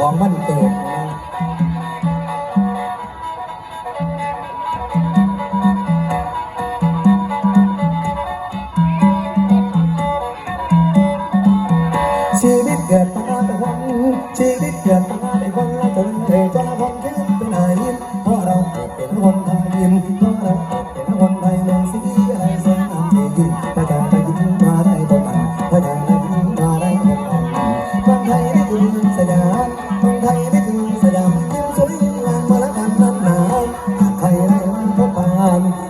ของมันเกิดชีวิตเกิดมาแต่วันชีวิตเกิดมาแต่วันละจนเทจนละวันแค่เป็นไหนเพราะเราเกิดเป็นคนไทยเพราะเราเกิดเป็นคนไทยเมืองสีอะไรสวยงามดีพระจาก คนไทยได้ถึงสยามยิ้มสวยงามมาแล้วกันนั้นหนาวหากใครได้พบปาน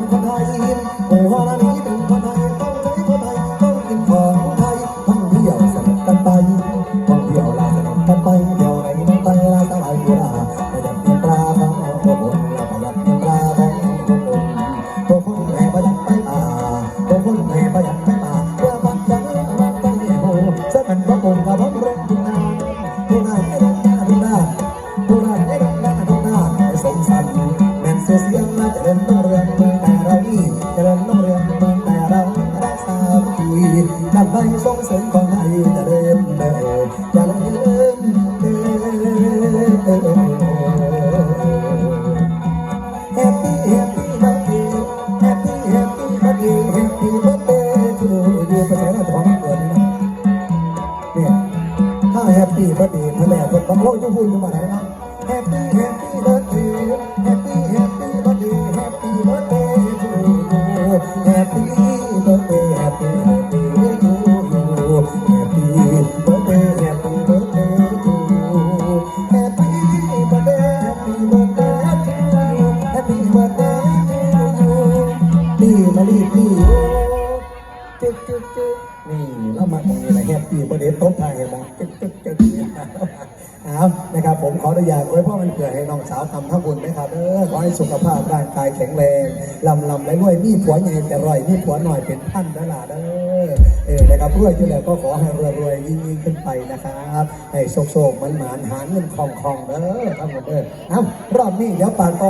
ท่องเที่ยวลาสนุกกันไปเที่ยวในเมืองไทยลาสบายกุราประหยัดกินปลาท้องตัวอุ่นประหยัดกินปลาท้องตัวอุ่นตัวคนแห่ประหยัดไปป่าตัวคนแห่ประหยัดไปป่าเพื่อพักจังมันต้งเหี่ยวสักกันพระองค์กับพระรงทุนานทุนาให้ลงหน้าทุนานทุนาให้ลงหน้าทุนาให้สมสันแม่นเสียเสียงน่าจะเดินต้องเรือนเมืองแต่เรานี่จะเดินต้องเรือนเมืองแต่เรารักษาทีกันไปสงเสริม ทะเลคนบางโลกญี่ปุ่นจะมาไหนนะแฮปปี้แฮปปี้ กจึ๊กจึ๊กนี่แล้วมาตรงนี้แหละแฮปปี้ประเดี๋ยวตบทายเห็นไหมจึ๊กจึ๊กจึ๊กเอานะครับ ผมขออนุญาตไว้เพราะมันเกิดให้น้องสาวทำทั้งบุญนะครับเออขอให้สุขภาพร่างกายแข็งแรงลำลำและรวยมีผัวใหญ่แต่รอยมีผัวหน่อยเป็นพันนั่นแหละเด้อเออนะครับรวยที่แล้วก็ขอให้รวยรวยยิ่งยิ่งขึ้นไปนะครับให้โชคโชคมันหมานหาเงินคล่องคล่องเด้อทั้งหมเด้อเอ้ารอบนี้เดี๋ยวปากต่อ